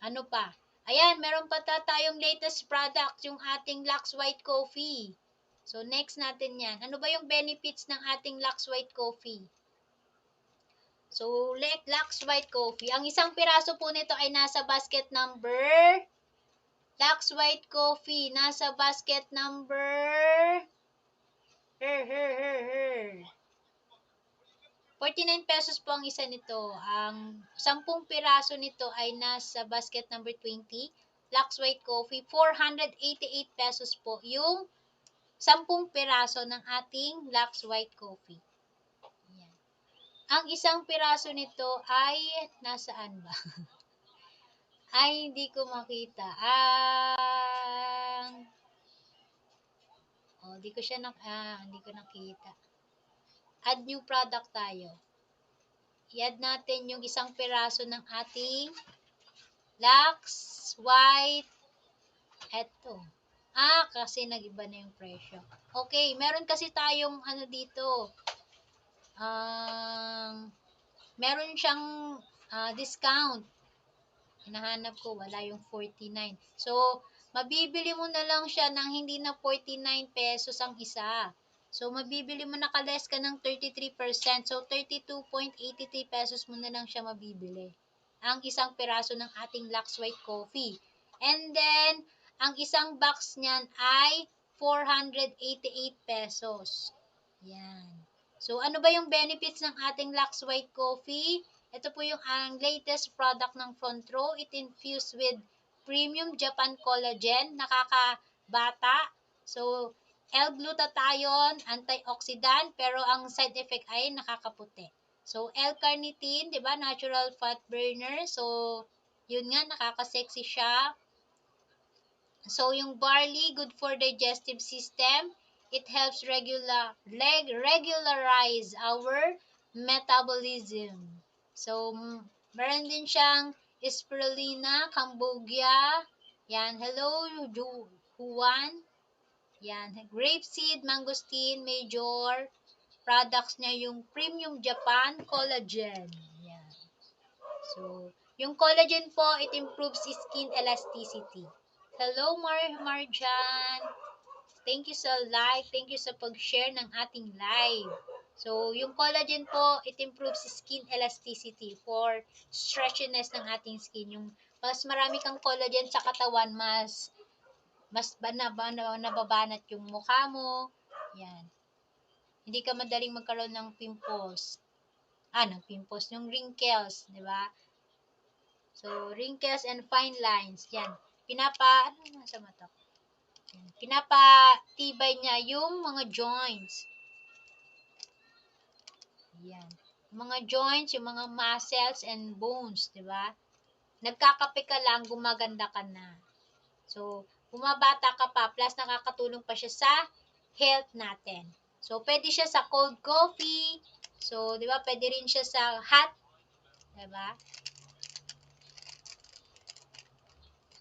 Ano pa? Ayan, meron pa ta tayong latest product, yung ating Lux White Coffee. So, next natin yan. Ano ba yung benefits ng ating Lux White Coffee? So, Lux White Coffee. Ang isang piraso po nito ay nasa basket number Lux White Coffee. Nasa basket number her, her, her, her. 49 pesos po ang isa nito. Ang 10 piraso nito ay nasa basket number 20. Lux White Coffee, 488 pesos po yung 10 piraso ng ating Lux White Coffee. Yan. Ang isang piraso nito ay nasaan ba? ay hindi ko makita. Ang Oh, hindi ko siya nak ah, hindi ko nakita add new product tayo. I-add natin yung isang piraso ng ating Lux White. Eto. Ah, kasi nag-iba na yung presyo. Okay, meron kasi tayong ano dito. Um, meron siyang uh, discount. Hinahanap ko, wala yung 49. So, mabibili mo na lang siya ng hindi na 49 pesos ang isa. So, mabibili mo nakaless ka ng 33%. So, 32.83 pesos mo na lang siya mabibili. Ang isang piraso ng ating Lux White Coffee. And then, ang isang box niyan ay 488 pesos. Yan. So, ano ba yung benefits ng ating Lux White Coffee? Ito po yung ang latest product ng Front Row. It infused with premium Japan collagen, nakakabata. So, L-glutathione, antioxidant, pero ang side effect ay nakakaputi. So, L-carnitine, di ba, natural fat burner. So, yun nga, nakaka-sexy siya. So, yung barley, good for digestive system. It helps regular, leg, regularize our metabolism. So, meron din siyang spirulina, cambogia. Yan, hello, Juan. Yan, grapeseed, mangosteen, major. Products niya yung Premium Japan Collagen. Yan. So, yung collagen po, it improves skin elasticity. Hello, Mar Marjan. Thank you sa like. Thank you sa pag-share ng ating live. So, yung collagen po, it improves skin elasticity for stretchiness ng ating skin. Yung mas marami kang collagen sa katawan, mas mas nababanat yung mukha mo. Yan. Hindi ka madaling magkaroon ng pimples. Ah, ng pimples. Yung wrinkles, di ba? So, wrinkles and fine lines. Yan. Pinapa, ano nasa mata ko? Pinapatibay niya yung mga joints. Yan. Mga joints, yung mga muscles and bones, di ba? Nagkakape ka lang, gumaganda ka na. So, bumabata ka pa, plus nakakatulong pa siya sa health natin. So, pwede siya sa cold coffee. So, di ba, pwede rin siya sa hot. Di ba?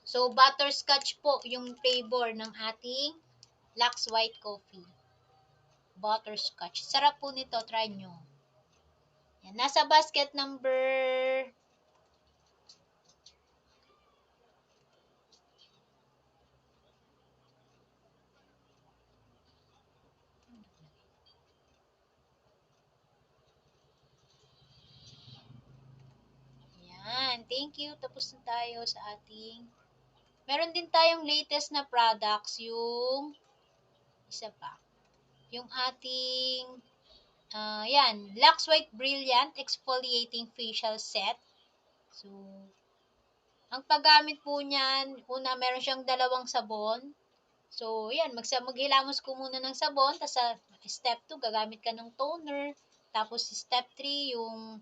So, butterscotch po yung flavor ng ating Lux White Coffee. Butterscotch. Sarap po nito. Try nyo. Yan. Nasa basket number Thank you. Tapos na tayo sa ating... Meron din tayong latest na products, yung... Isa pa. Yung ating... Uh, yan, Lux White Brilliant Exfoliating Facial Set. So, ang paggamit po niyan, una, meron siyang dalawang sabon. So, yan, magsa maghilamos ko muna ng sabon, tapos sa step 2, gagamit ka ng toner. Tapos, step 3, yung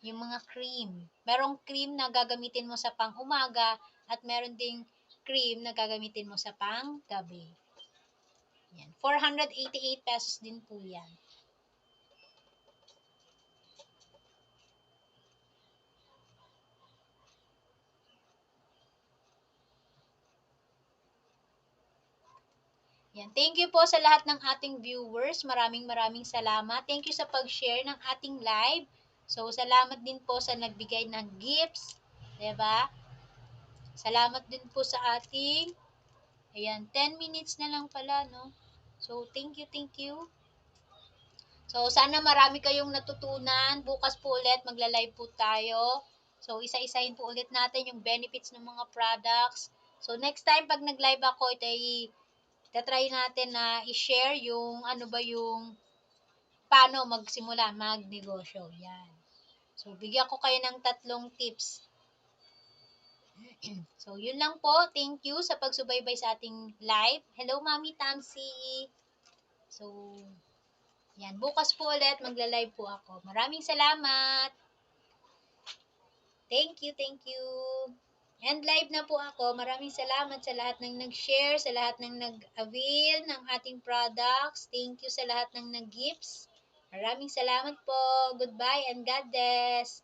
yung mga cream. Merong cream na gagamitin mo sa pang-umaga at meron ding cream na gagamitin mo sa pang-gabi. Yan. 488 pesos din po yan. Yan. Thank you po sa lahat ng ating viewers. Maraming maraming salamat. Thank you sa pag-share ng ating live. So, salamat din po sa nagbigay ng gifts. ba? Diba? Salamat din po sa ating, ayan, 10 minutes na lang pala, no? So, thank you, thank you. So, sana marami kayong natutunan. Bukas po ulit, magla-live po tayo. So, isa-isahin po ulit natin yung benefits ng mga products. So, next time, pag nag-live ako, ito ay tatry natin na i-share yung ano ba yung paano magsimula, magnegosyo. Yan. So, bigyan ko kayo ng tatlong tips. so, yun lang po. Thank you sa pagsubaybay sa ating live. Hello, Mami Tamsi. So, yan. Bukas po ulit, magla-live po ako. Maraming salamat. Thank you, thank you. And live na po ako. Maraming salamat sa lahat ng nag-share, sa lahat ng nag-avail ng ating products. Thank you sa lahat ng nag-gifts. Maraming salamat po. Goodbye and God bless.